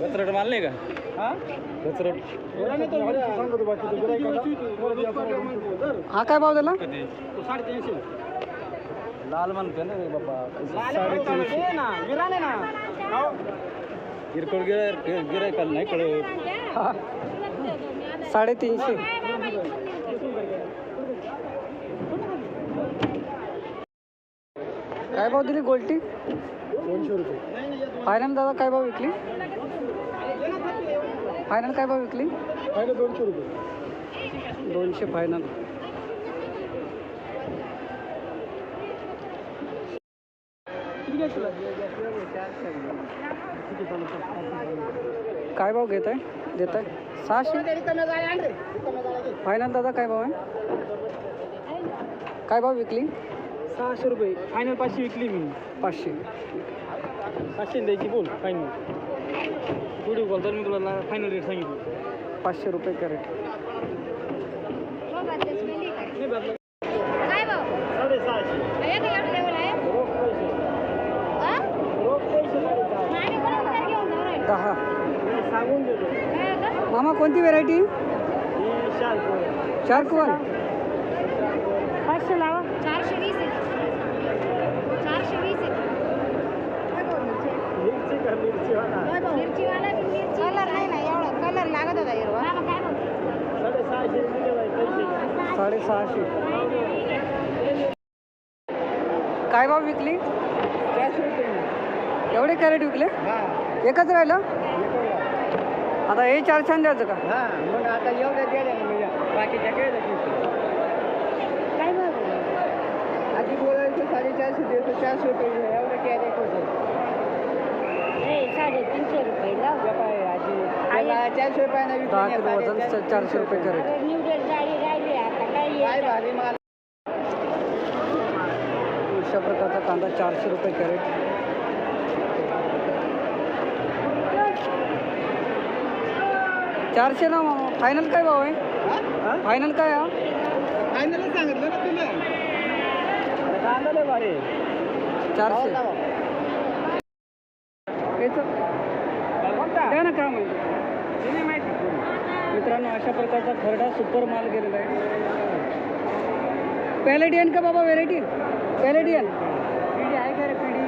कचरट माल नाही का? हा? कचरट हा काय भाव दिला साडेतीनशे लाल म्हणते ना रे बाबा. साडेतीनशे. ना विराने ना. किरकोळ गिराय गिरायकाला नाही कळत. हा. साडेतीनशे. काय भाव दिली गोल्टी? दोनशे रुपये. फायनल दादा काय भाव विकली? फायनल काय भाव विकली? पहिले दोनशे रुपये. दोनशे फायनल काय भाव घेत आहे देत आहे सहाशे फायनल दादा काय भाव आहे? काय भाव विकली? सहाशे रुपये. फायनल पाचशे विकली मी. पाचशे. पाचशे द्यायची बोल फायनल व्हिडिओ कॉल तर मी तुला फायनल रेट सांगितलं. पाचशे रुपये कॅरेट? दहा? मामा कोणती व्हेरायटी ही शार्क वन पाचशे लावा. चारशे वीस आहे चारशे वीस आहे मिरची का मिरची वाला मिरचीवाला की मिरची कलर नाही ना एवढा कलर लागत होता हिरवा काय म्हणतो साडेसहाशे रुपये बाई पैसे घ्या साडेसहाशे. काय भाव विकली? चारशे रुपये एवढे कॅरेट विकले? हा एकच राहिलं? आता हे चारशे द्यायचं का? हा मग आता काय भाव आधी बोलायचं साडेचारशे देतो चारशे रुपये एवढं कॅरेट होतं. साडेतीनशे रुपये चारशे रुपयानं दहा विकून किलो या, वजन साडेचारशे चारशे रुपये कॅरेट न्यूडल जाळी राहिली आता काय काय भारी माल अशा प्रकारचा कांदा चारशे रुपये कॅरेट. चारशे ना मामा फायनल काय भाव आहे? फायनल काय हा? फायनलच सांगितलं ना तुला कांदा लय भारी. चारशे याचं द्या ना काय माहिती मित्रांनो अशा प्रकारचा खरडा सुपर माल गेलेला आहे. पॅलेडियन का बाबा व्हेरायटी पॅलेडियन पिढी आहे का रे पिढी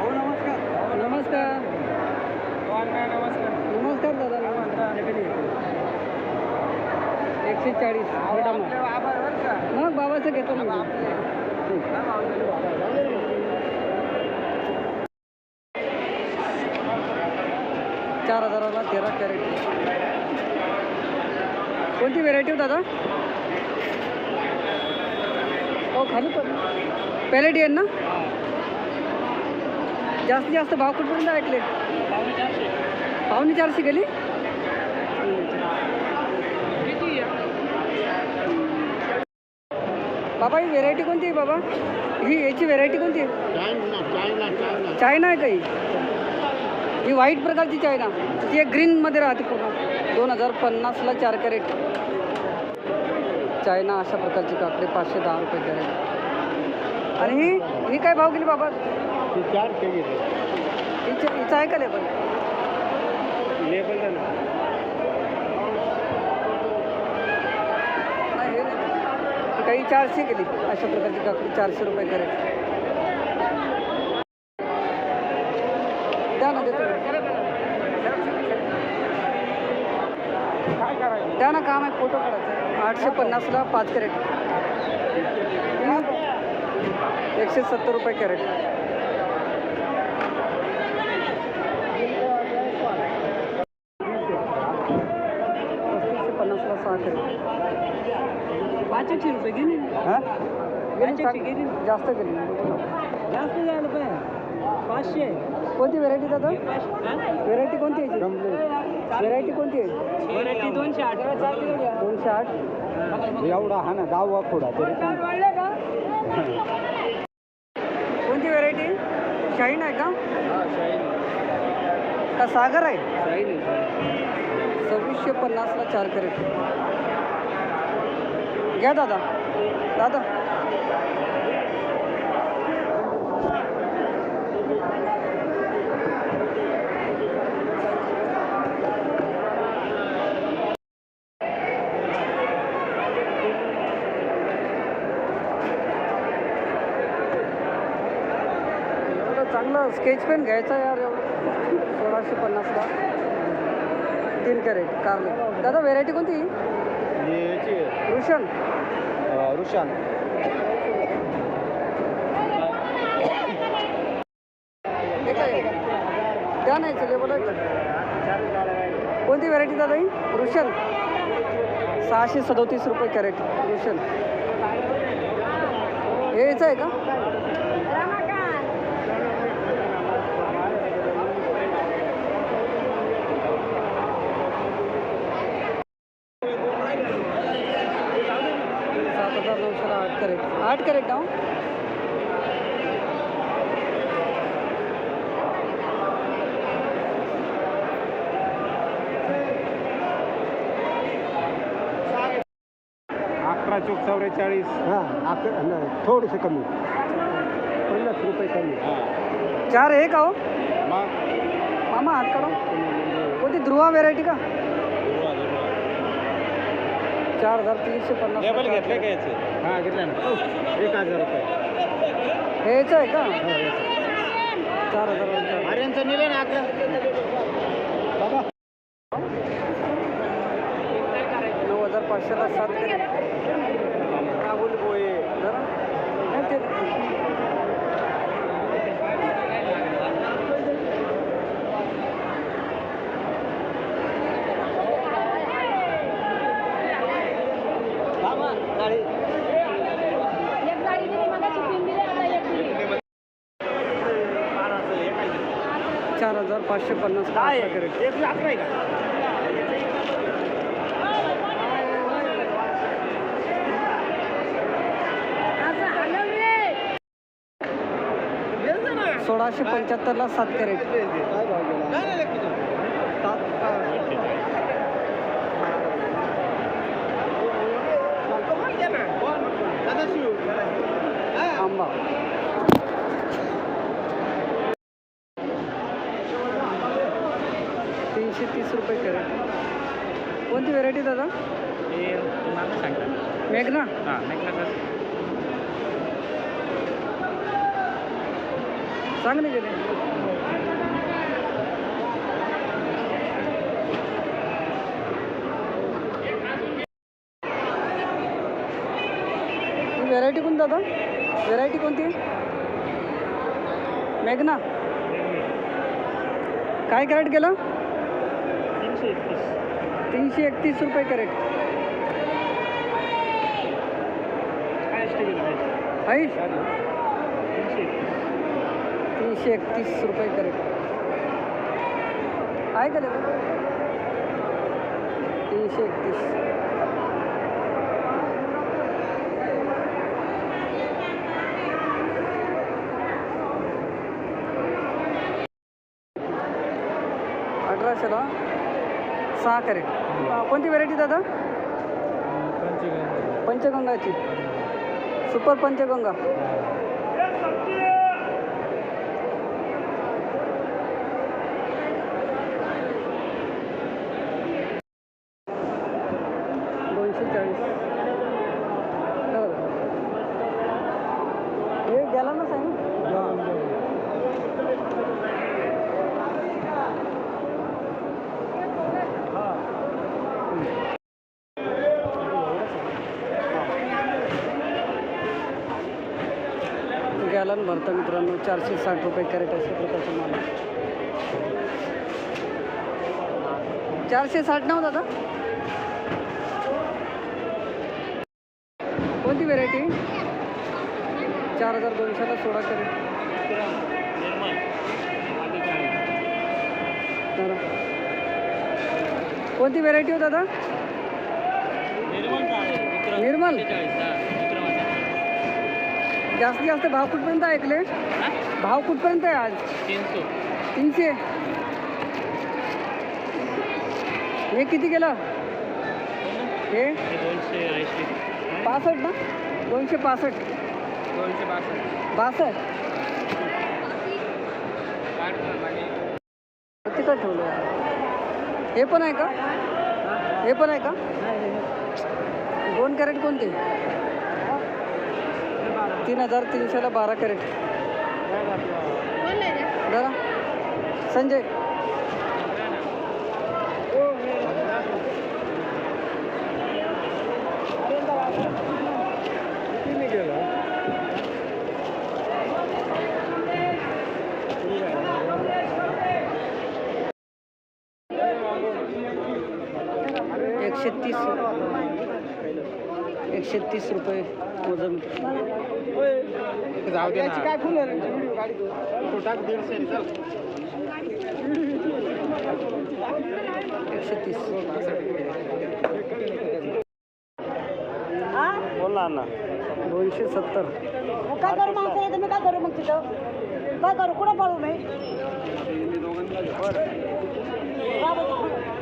हो नमस्कार. नमस्कार. नमस्कार. नमस्कार दादा नमस्कार. एकशे चाळीस. मग बाबाचं घेतो ना मी. चार हजाराला तेरा कॅरेट. कोणती व्हेरायटी हो दादा? हो खाली पण. पॅलेडियन ना? जास्तीत जास्त भाव कुठपर्यंत ऐकले? पावणे चारशे. गेली बाबा ही व्हेरायटी कोणती आहे बाबा? ही याची व्हेरायटी कोणती आहे? चायना आहे काही ही व्हाईट प्रकारची चायना ती एक ग्रीनमध्ये राहते पूर्ण. दोन हजार पन्नासला चार कॅरेट चायना अशा प्रकारची काकडे पाचशे दहा रुपये कॅरेट आणि ही ही काय भाव गेली बाबा? घेतो हिचं हिचं आहे का लेबल लेबल हे काही चारशे गेली. अशा प्रकारची काकडी चारशे रुपये कॅरेट द्या ना देतो. द्या ना काम आहे फोटो काढायचा. आठशे पन्नासला पाच कॅरेट. एकशे सत्तर रुपये कॅरेट. पस्तीसशे पन्नासला सहा कॅरेट. पाचशे रुपये गेली हा? जास्त गेली जास्त झालं पाहिजे पाचशे. कोणती व्हेरायटी दादा? व्हेरायटी कोणती आहे व्हेरायटी कोणती आहे? व्हरायटी दोनशे आठ. दोनशे आठ? एवढा हा ना गाव वाखोडा तरी कोणती व्हेरायटी शाईन आहे का? का सागर आहे? सव्वीसशे पन्नासला चार कॅरेट घ्या दादा. दादा चांगलं स्केच पेन घ्यायचं यार एवढं. सोळाशे पन्नासला तीन कॅरेट कारले. दादा व्हेरायटी कोणती? याची रुशन. रुशान. द्या नाही आहे का? कोणती व्हेरायटी दादा ही? रुशन. सहाशे सदोतीस रुपये कॅरेट रुशन. हे याचं आहे का सात हजार नऊशेला आठ कॅरेट ना हो? अकरा चौक चौवेचाळीस. हां अकरा नाही थोडेसे कमी. पन्नास रुपये कमी. चार आहे का हो? मग? मामा हात काढा. कोणती ध्रुवा व्हेरायटी का? चार हजार तीनशे पन्नास लेबल घेतलं का याचं? हां घेतलं ना. एक हजार रुपये. हे याचं आहे का? चार हजार आर्यांचं नेलं ना अकरा. नऊ हजार पाचशेला सात कॅरेट जरा. नाही ते- एक गाडी दिली मगाशी तीन दिले आता एक दिली चार हजार पाचशे पन्नास कॅरेट असं हलवले सोळाशे पंच्याहत्तरला सात कॅरेट. आंबा तीनशे तीस रुपये कॅरेट. कोणती व्हेरायटी दादा? मेघना? चांगले गेले ही व्हेरायटी कोणती दादा? व्हेरायटी कोणती? मेघना. काय कॅरेट गेलं तीनशे एकतीस रुपये कॅरेट आहे तीनशे एकतीस रुपये कॅरेट आहे का तीनशे एकतीस. अठराशेला सहा कॅरेट. कोणती व्हेरायटी दादा? पंचगंगाची. सुपर पंचगंगा दोनशे चाळीस बरोबर. हे गेला ना साहेब पण भरता मित्रांनो चारशे साठ रुपये कॅरेट अशा प्रकारचा माल चारशे साठ नाव हो दादा? कोणती व्हेरायटी चार हजार दोनशेला सोळा कॅरेट. तर कोणती व्हेरायटी हो दादा? निर्मल. जास्तीत जास्त भाव कुठपर्यंत ऐकले भाव कुठपर्यंत आहे आज? तीनशे. हे किती गेलं हे? पासष्ट ना? दोनशे पासष्ट. बासष्ट. तिकट ठेवलं. हे पण आहे का? हे पण आहे का? दोन कॅरेट कोणते? तीन हजार तीनशेला बारा कॅरेट. दादा संजय एकशे तीस एकशे तीस रुपये वजन. जाऊ दे काय फुल तो टाक दीडशे. चल. एकशे तीस. बोल ना अण्णा. दोनशे सत्तर. काय करू मग? तर मी काय करू मग तिथं? काय करू? कुठं पळू मी?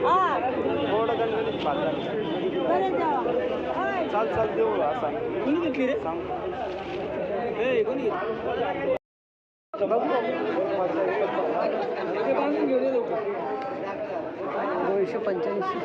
हा. थोडं गणगणित. चाल चाल देऊ असा कोणी घेतली रे? सांग. ए कोणी. दोनशे पंच्याऐंशी.